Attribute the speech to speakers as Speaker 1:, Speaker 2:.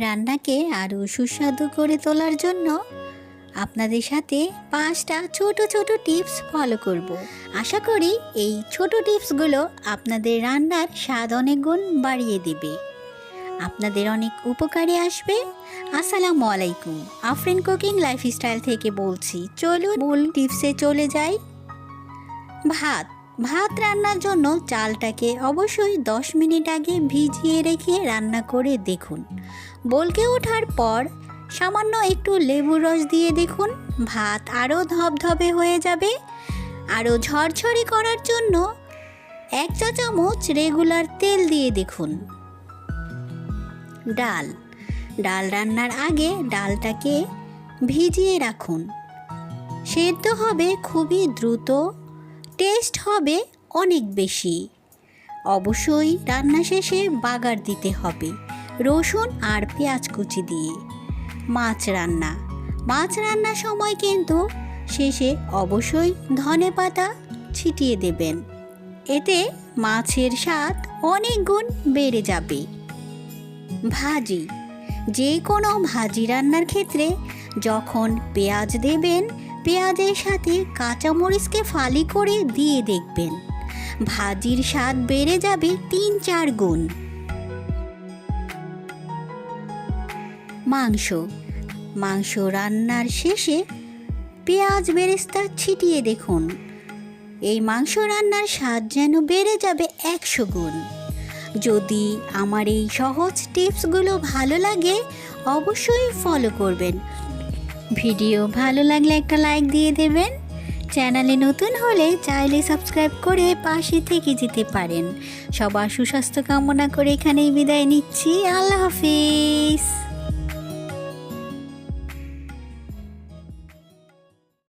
Speaker 1: রান্নাকে আরও সুস্বাদু করে তোলার জন্য আপনাদের সাথে পাঁচটা ছোট ছোট টিপস ফলো করব। আশা করি এই ছোট টিপসগুলো আপনাদের রান্নার স্বাদ অনেক গুণ বাড়িয়ে দেবে। আপনাদের অনেক উপকারে আসবে। আসসালামু আলাইকুম। আফরিন কুকিং লাইফস্টাইল থেকে বলছি, চলুন মূল টিপসে চলে যাই। ভাত। ভাত রান্নার জন্য চালটাকে অবশ্যই দশ মিনিট আগে ভিজিয়ে রেখে রান্না করে দেখুন। বলকে ওঠার পর সামান্য একটু লেবুর রস দিয়ে দেখুন, ভাত আরও ধবধবে হয়ে যাবে। আরও ঝরঝরে করার জন্য এক চা চামচ রেগুলার তেল দিয়ে দেখুন। ডাল ডাল রান্নার আগে ডালটাকে ভিজিয়ে রাখুন। সেদ্ধ হবে খুবই দ্রুত টেস্ট হবে অনেক বেশি। অবশ্যই রান্না শেষে বাগার দিতে হবে, রসুন আর পেঁয়াজ কুচি দিয়ে। মাছ রান্না, মাছ রান্নার সময় কিন্তু শেষে অবশ্যই ধনে পাতা ছিটিয়ে দেবেন। এতে মাছের স্বাদ অনেক গুণ বেড়ে যাবে। ভাজি যে কোনো ভাজি রান্নার ক্ষেত্রে যখন পেঁয়াজ দেবেন পেঁয়াজের সাথে কাঁচামরিচকে ফালি করে দিয়ে দেখবেন। ভাজির স্বাদ বেড়ে যাবে তিন চার গুণ। মাংস। মাংস রান্নার শেষে পেঁয়াজ বেরেস্তা ছিটিয়ে দেখুন। এই মাংস রান্নার স্বাদ যেন বেড়ে যাবে একশো গুণ। যদি আমার এই সহজ টিপসগুলো ভালো লাগে, অবশ্যই ফলো করবেন। ভিডিও ভালো লাগলে একটা লাইক দিয়ে দেবেন। চ্যানেলে নতুন হলে চাইলে সাবস্ক্রাইব করে পাশে থেকে যেতে পারেন। সবার সুস্বাস্থ্য কামনা করে এখানেই বিদায় নিচ্ছি। আল্লাহ হাফিজ।